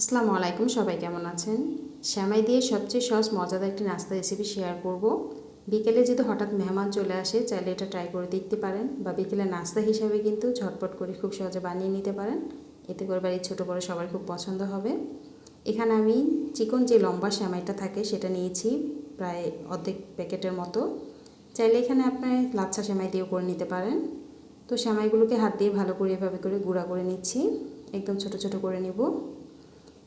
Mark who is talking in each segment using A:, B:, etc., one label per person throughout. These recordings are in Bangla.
A: আসসালামু আলাইকুম, সবাই কেমন আছেন? শ্যামাই দিয়ে সবচেয়ে সহজ, মজাদার একটি নাস্তা রেসিপি শেয়ার করব। বিকেলে যদি হঠাৎ মেহমান চলে আসে, চাইলে এটা ট্রাই করে দেখতে পারেন বা বিকেলে নাস্তা হিসাবে কিন্তু ঝটপট করে খুব সহজে বানিয়ে নিতে পারেন। এতে করে বাড়ির ছোটো বড়ো সবার খুব পছন্দ হবে। এখানে আমি চিকন যে লম্বা শ্যামাইটা থাকে, সেটা নিয়েছি প্রায় অর্ধেক প্যাকেটের মতো। চাইলে এখানে আপনার লাচ্ছা শ্যামাই দিয়েও করে নিতে পারেন। তো শ্যামাইগুলোকে হাত দিয়ে ভালো করে এভাবে করে গুঁড়া করে নিচ্ছি। একদম ছোট ছোট করে নিব।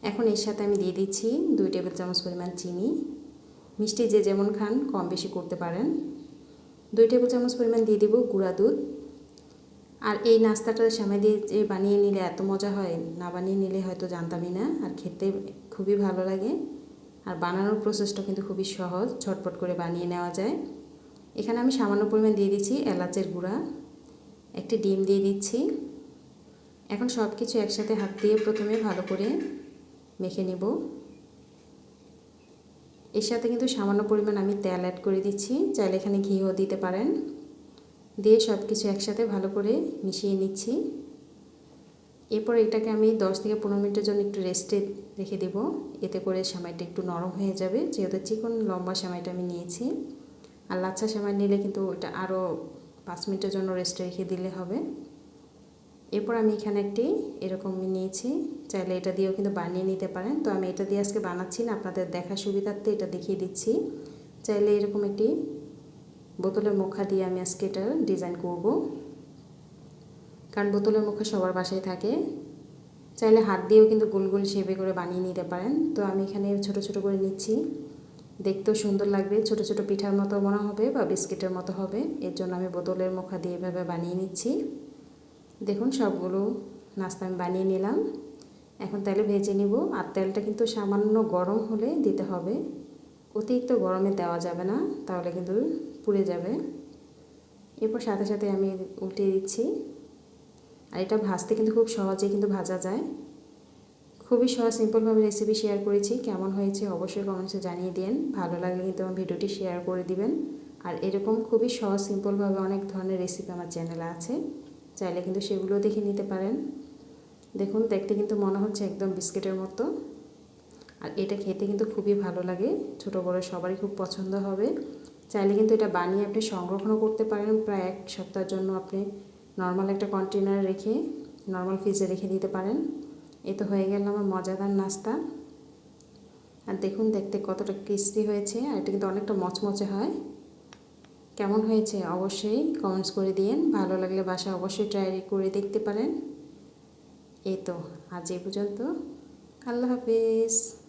A: এখন এর সাথে আমি দিয়ে দিচ্ছি দুই টেবিল চামচ পরিমাণ চিনি। মিষ্টি যে যেমন খান, কম বেশি করতে পারেন। দুই টেবিল চামচ পরিমাণ দিয়ে দিব গুঁড়া দুধ। আর এই নাস্তাটা সামনে দিয়ে যে বানিয়ে নিলে এত মজা হয়, না বানিয়ে নিলে হয়তো জানতামই না। আর খেতে খুবই ভালো লাগে। আর বানানোর প্রসেসটা কিন্তু খুবই সহজ, ঝটপট করে বানিয়ে নেওয়া যায়। এখানে আমি সামান্য পরিমাণ দিয়ে দিচ্ছি এলাচের গুঁড়া। একটি ডিম দিয়ে দিচ্ছি। এখন সব কিছু একসাথে হাত দিয়ে প্রথমে ভালো করে মেখে নেব। এর সাথে কিন্তু সামান্য পরিমাণ আমি তেল অ্যাড করে দিচ্ছি। চাইলে এখানে ঘিও দিতে পারেন। দিয়ে সব কিছু একসাথে ভালো করে মিশিয়ে নিচ্ছি। এরপর এটাকে আমি দশ থেকে পনেরো মিনিটের জন্য একটু রেস্টে রেখে দেব। এতে করে সেমাইটা একটু নরম হয়ে যাবে। যেহেতু চিকন লম্বা সেমাইটা আমি নিয়েছি। আর লাচ্ছা সেমাই নিলে কিন্তু ওটা আরও পাঁচ মিনিটের জন্য রেস্টে রেখে দিলে হবে। এরপর আমি এখানে একটি এরকম নিয়েছি। চাইলে এটা দিয়েও কিন্তু বানিয়ে নিতে পারেন। তো আমি এটা দিয়ে আজকে বানাচ্ছি না, আপনাদের দেখার সুবিধার্থে এটা দেখিয়ে দিচ্ছি। চাইলে এরকম একটি বোতলের মুখা দিয়ে আমি আজকে এটা ডিজাইন করব। কারণ বোতলের মুখা সবার বাসায় থাকে। চাইলে হাত দিয়েও কিন্তু গোল গোল শেপে করে বানিয়ে নিতে পারেন। তো আমি এখানে ছোট ছোট করে নিচ্ছি। দেখতেও সুন্দর লাগবে। ছোট ছোট পিঠার মতো মনে হবে বা বিস্কিটের মতো হবে। এর জন্য আমি বোতলের মুখা দিয়ে এভাবে বানিয়ে নিচ্ছি। দেখুন সবগুলো নাস্তা আমি বানিয়ে নিলাম। এখন তাহলে ভেজে নিব। আর তেলটা কিন্তু সামান্য গরম হলে দিতে হবে। অতিরিক্ত গরমে দেওয়া যাবে না, তাহলে কিন্তু পুড়ে যাবে। এরপর সাথে সাথে আমি উল্টিয়ে দিচ্ছি। আর এটা ভাজতে কিন্তু খুব সহজেই কিন্তু ভাজা যায়। খুবই সহজ, সিম্পলভাবে রেসিপি শেয়ার করেছি। কেমন হয়েছে অবশ্যই কমেন্টসে জানিয়ে দিন। ভালো লাগলে কিন্তু আমার ভিডিওটি শেয়ার করে দিবেন। আর এরকম খুবই সহজ, সিম্পলভাবে অনেক ধরনের রেসিপি আমার চ্যানেলে আছে। চাইলে কিন্তু সেগুলো দেখে নিতে পারেন। দেখুন, দেখতে কিন্তু মনে হচ্ছে একদম বিস্কিটের মতো। আর এটা খেতে কিন্তু খুবই ভালো লাগে। ছোট, বড় সবারই খুব পছন্দ হবে। চাইলে কিন্তু এটা বানিয়ে আপনি সংরক্ষণও করতে পারেন। প্রায় এক সপ্তাহের জন্য আপনি নর্মাল একটা কন্টেনার রেখে, নর্মাল ফ্রিজে রেখে দিতে পারেন। এ তো হয়ে গেল আমার মজাদার নাস্তা। আর দেখুন, দেখতে কতটা ক্রিস্পি হয়েছে। আর এটা কিন্তু অনেকটা মচমচে হয়। কেমন হয়েছে অবশ্যই কমেন্টস করে দিয়েন। ভালো লাগলে বাসা অবশ্যই ট্রাই করে দেখতে পারেন। এই তো, আজ এই পর্যন্ত। আল্লাহ হাফিজ।